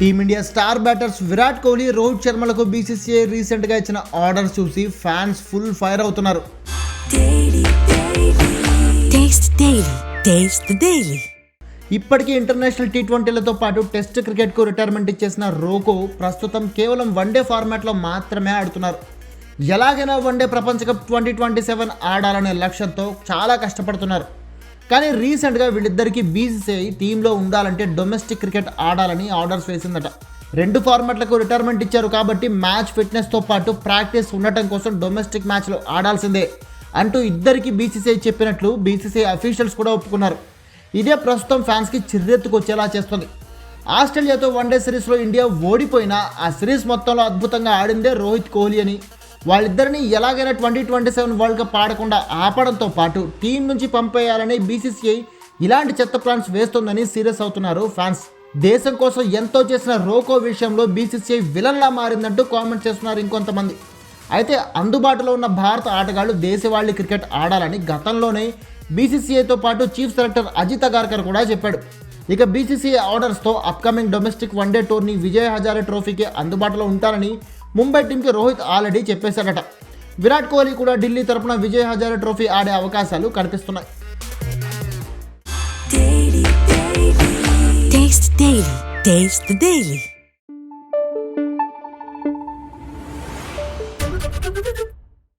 Team India star batters Virat Kohli Rohit శర్మలకు BCCI రీసెంట్గా ఇచ్చిన orders చూసి ఫ్యాన్స్ ఫుల్ ఫైర్ అవుతున్నారు. ఇప్పటికీ ఇంటర్నేషనల్ టీ ట్వంటీలతో పాటు టెస్ట్ క్రికెట్కు రిటైర్మెంట్ ఇచ్చేసిన రోకో ప్రస్తుతం కేవలం వన్డే ఫార్మాట్లో మాత్రమే ఆడుతున్నారు. ఎలాగైనా వన్డే ప్రపంచ కప్ ట్వంటీ ట్వంటీ సెవెన్ ఆడాలనే లక్ష్యంతో చాలా కష్టపడుతున్నారు. కానీ రీసెంట్గా వీళ్ళిద్దరికీ బీసీసీఐ టీంలో ఉండాలంటే డొమెస్టిక్ క్రికెట్ ఆడాలని ఆర్డర్స్ వేసిందట. రెండు ఫార్మాట్లకు రిటైర్మెంట్ ఇచ్చారు కాబట్టి మ్యాచ్ ఫిట్నెస్తో పాటు ప్రాక్టీస్ ఉండటం కోసం డొమెస్టిక్ మ్యాచ్లో ఆడాల్సిందే అంటూ ఇద్దరికి బీసీసీఐ చెప్పినట్లు బీసీసీఐ అఫీషియల్స్ కూడా ఒప్పుకున్నారు. ఇదే ప్రస్తుతం ఫ్యాన్స్కి చిర్రెత్తుకొచ్చేలా చేస్తుంది. ఆస్ట్రేలియాతో వన్డే సిరీస్లో ఇండియా ఓడిపోయినా ఆ సిరీస్ మొత్తంలో అద్భుతంగా ఆడిందే రోహిత్ కోహ్లీ అని. వాళ్ళిద్దరిని ఎలాగైనా twenty twenty seven world cup ఆడకుండా ఆపడంతో పాటు టీం నుంచి పంపేయాలని బీసీసీఐ ఇలాంటి చెత్త ప్లాన్స్ వేస్తుందని సీరియస్ అవుతున్నారు ఫ్యాన్స్. దేశం కోసం ఎంతో చేసిన రోకో విషయంలో బీసీసీఐ విలన్లా మారిందంటూ కామెంట్ చేస్తున్నారు ఇంకొంతమంది. అయితే అందుబాటులో ఉన్న భారత ఆటగాళ్ళు దేశవాళీ క్రికెట్ ఆడాలని గతంలోనే బీసీసీఐతో పాటు చీఫ్ సెలెక్టర్ అజిత్ అగార్కర్ కూడా చెప్పాడు. ఇక BCCI ఆర్డర్స్తో upcoming domestic one day tourney Vijay Hazare ట్రోఫీకి అందుబాటులో ఉంటారని ముంబై టీంకి రోహిత్ ఆల్రెడీ చెప్పేశాడట. విరాట్ కోహ్లీ కూడా ఢిల్లీ తరపున విజయ్ హజారే ట్రోఫీ ఆడే అవకాశాలు కనిపిస్తున్నాయి. Taste Daily.